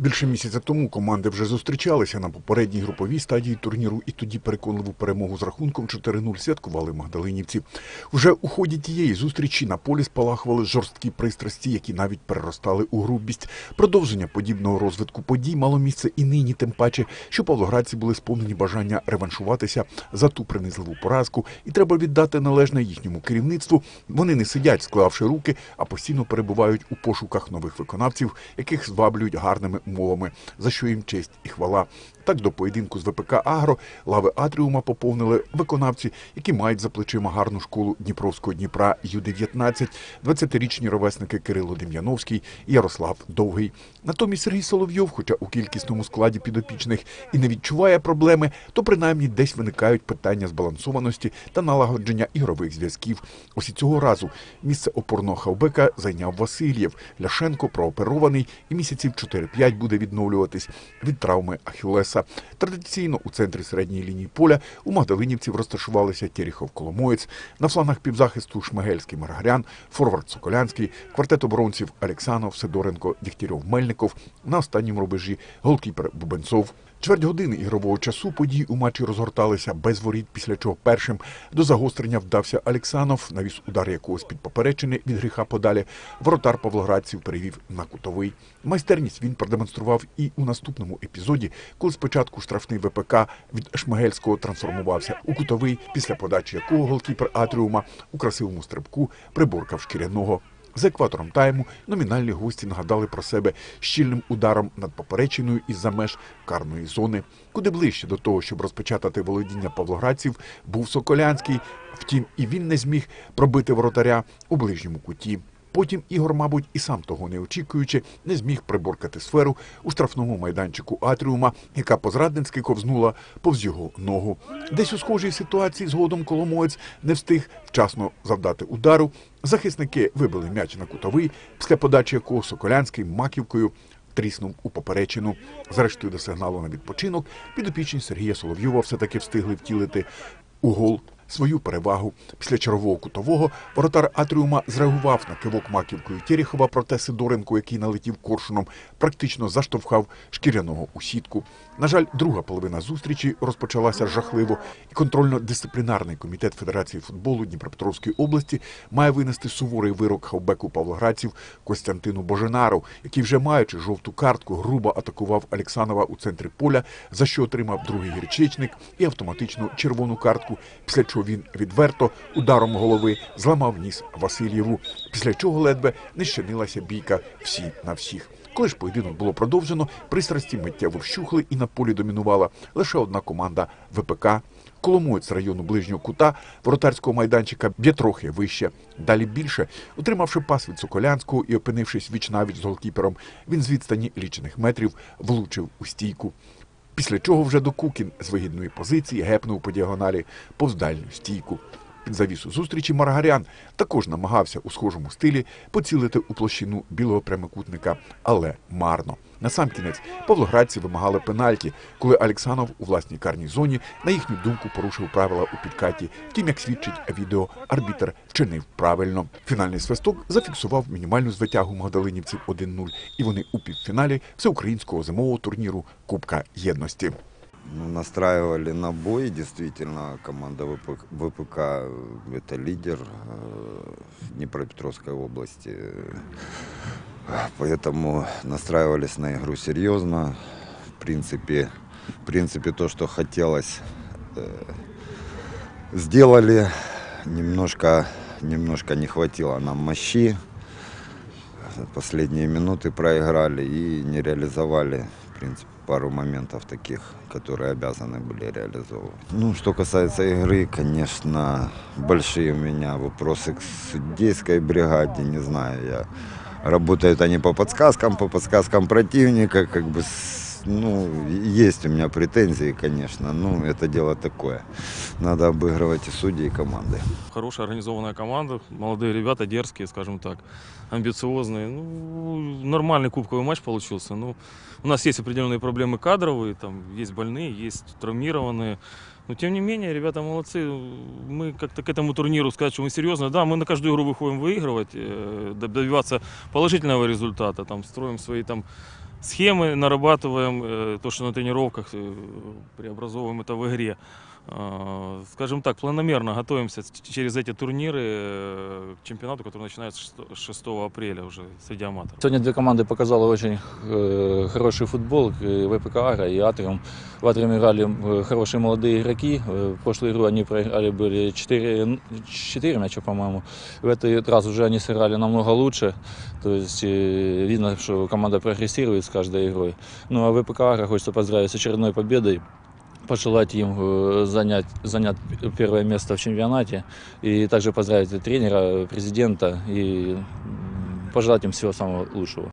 Більше місяця тому команди вже зустрічалися на попередній груповій стадії турніру і тоді переконливу перемогу з рахунком 4-0 святкували магдалинівці. Вже у ході тієї зустрічі на полі спалахували жорсткі пристрасті, які навіть переростали у грубість. Продовження подібного розвитку подій мало місце і нині, тим паче, що павлоградці були сповнені бажання реваншуватися за ту принизливу поразку, і треба віддати належне їхньому керівництву. Вони не сидять, склавши руки, а постійно перебувають у пошуках нових виконавців, яких зваблюють гарними умовами, за що їм честь і хвала. Так до поєдинку з ВПК Агро лави Атріума поповнили виконавці, які мають за плечима гарну школу Дніпровського Дніпра Ю-19, 20-річні ровесники Кирило Дем'яновський і Ярослав Довгий. Натомість Сергій Соловйов, хоча у кількісному складі підопічних і не відчуває проблеми, то принаймні десь виникають питання збалансованості та налагодження ігрових зв'язків. Ось і цього разу місце опорного хавбека зайняв Васильєв. Ляшенко прооперований і місяців 4-5 буде відновлюватись від травми Ахілеса. Традиційно у центрі середньої лінії поля у Магдалинівців розташувалися Теріхов Коломоєць, на флангах півзахисту Шмигельський Маргарян, Форвард Соколянський, квартет оборонців Олексанов, Сидоренко, Дігтярьов Мельников, на останньому рубежі голкіпер Бубенцов. Чверть години ігрового часу події у матчі розгорталися без воріт, після чого першим до загострення вдався Олексанов, навіс удар якогось під поперечини від гріха подалі. Воротар павлоградців перевів на кутовий. Майстерність він продемонстрував і у наступному епізоді, коли спочатку штрафний ВПК від Шмигельського трансформувався у кутовий, після подачі якого голкіпер Атріума у красивому стрибку приборкав шкіряного. За екватором тайму номінальні гості нагадали про себе щільним ударом над поперечиною із-за меж карної зони. Куди ближче до того, щоб розпечатати володіння павлоградців, був Соколянський. Втім, і він не зміг пробити воротаря у ближньому куті. Потім Ігор, мабуть, і сам того не очікуючи, не зміг приборкати сферу у штрафному майданчику Атріума, яка позрадницьки ковзнула повз його ногу. Десь у схожій ситуації згодом Коломоєць не встиг вчасно завдати удару. Захисники вибили м'яч на кутовий, після подачі якого Соколянський маківкою тріснув у поперечину. Зрештою, до сигналу на відпочинок підопічні Сергія Соловйова все-таки встигли втілити у гол свою перевагу. Після чергового кутового воротар Атріума зреагував на кивок маківкою Терехова, проте Сидоренко, який налетів коршуном, практично заштовхав шкіряного у сітку. На жаль, друга половина зустрічі розпочалася жахливо, і контрольно-дисциплінарний комітет Федерації футболу Дніпропетровської області має винести суворий вирок хавбеку павлоградців Костянтину Боженару, який, вже маючи жовту картку, грубо атакував Олексанова у центрі поля, за що отримав другий гірчичник і автоматичну червону картку, після чого він відверто ударом голови зламав ніс Васильєву, після чого ледве не щинилася бійка всі на всіх. Коли ж поєдинок було продовжено, пристрасті миттєво вщухли і на полі домінувала лише одна команда ВПК. Коломоєць району ближнього кута воротарського майданчика б'є трохи вище. Далі більше, отримавши пас від Соколянського і опинившись віч-навіч з голкіпером, він з відстані лічених метрів влучив у стійку. Після чого вже Докукін з вигідної позиції гепнув по діагоналі повз дальню стійку. Під завісу зустрічі Маргарян також намагався у схожому стилі поцілити у площину білого прямокутника, але марно. Насамкінець павлоградці вимагали пенальті, коли Олексанов у власній карній зоні, на їхню думку, порушив правила у підкаті. Втім, як свідчить відео, арбітр вчинив правильно. Фінальний свисток зафіксував мінімальну звитягу магдалинівців 1-0, і вони у півфіналі всеукраїнського зимового турніру Кубка Єдності. Ну, настраивали на бой, действительно, команда ВПК, э, это лидер э, Днепропетровской области. Поэтому настраивались на игру серьезно. В принципе, в принципе то, что хотелось, э, сделали. Немножко, немножко не хватило нам мощи. Последние минуты проиграли и не реализовали, в принципе, пару моментов таких, которые обязаны были реализовывать. Ну, что касается игры, конечно, большие у меня вопросы к судейской бригаде, не знаю, я работают они по подсказкам, по подсказкам противника, как бы, с- ну, есть у меня претензии, конечно, ну, это дело такое. Надо обыгрывать и судьи, и команды. Хорошая организованная команда, молодые ребята, дерзкие, скажем так, амбициозные. Ну, нормальный кубковый матч получился. Ну, у нас есть определенные проблемы кадровые, там есть больные, есть травмированные. Но тем не менее, ребята молодцы. Мы как-то к этому турниру сказать, что мы серьезно. Да, мы на каждую игру выходим выигрывать, э, доб- добиваться положительного результата. Там строим свои там схемы, нарабатываем э, то, что на тренировках, э, преобразовываем это в игре. А, Скажем так, планомерно готовимся ч- через эти турниры э, к чемпионату, который начинается с 6 апреля уже среди аматоров. Сегодня две команды показали очень э, хороший футбол, э, ВПК Агро и Атриум. В Атриуме играли э, хорошие молодые игроки. Э, В прошлую игру они проиграли были 4, 4 мяча, по-моему. В этот раз уже они сыграли намного лучше. То есть э, видно, что команда прогрессирует с каждой игрой. Ну а ВПК Агро хочется поздравить с очередной победой. Пожелать им э, занять, занять первое место в чемпионате. И также поздравить тренера, президента и пожелать им всего самого лучшего.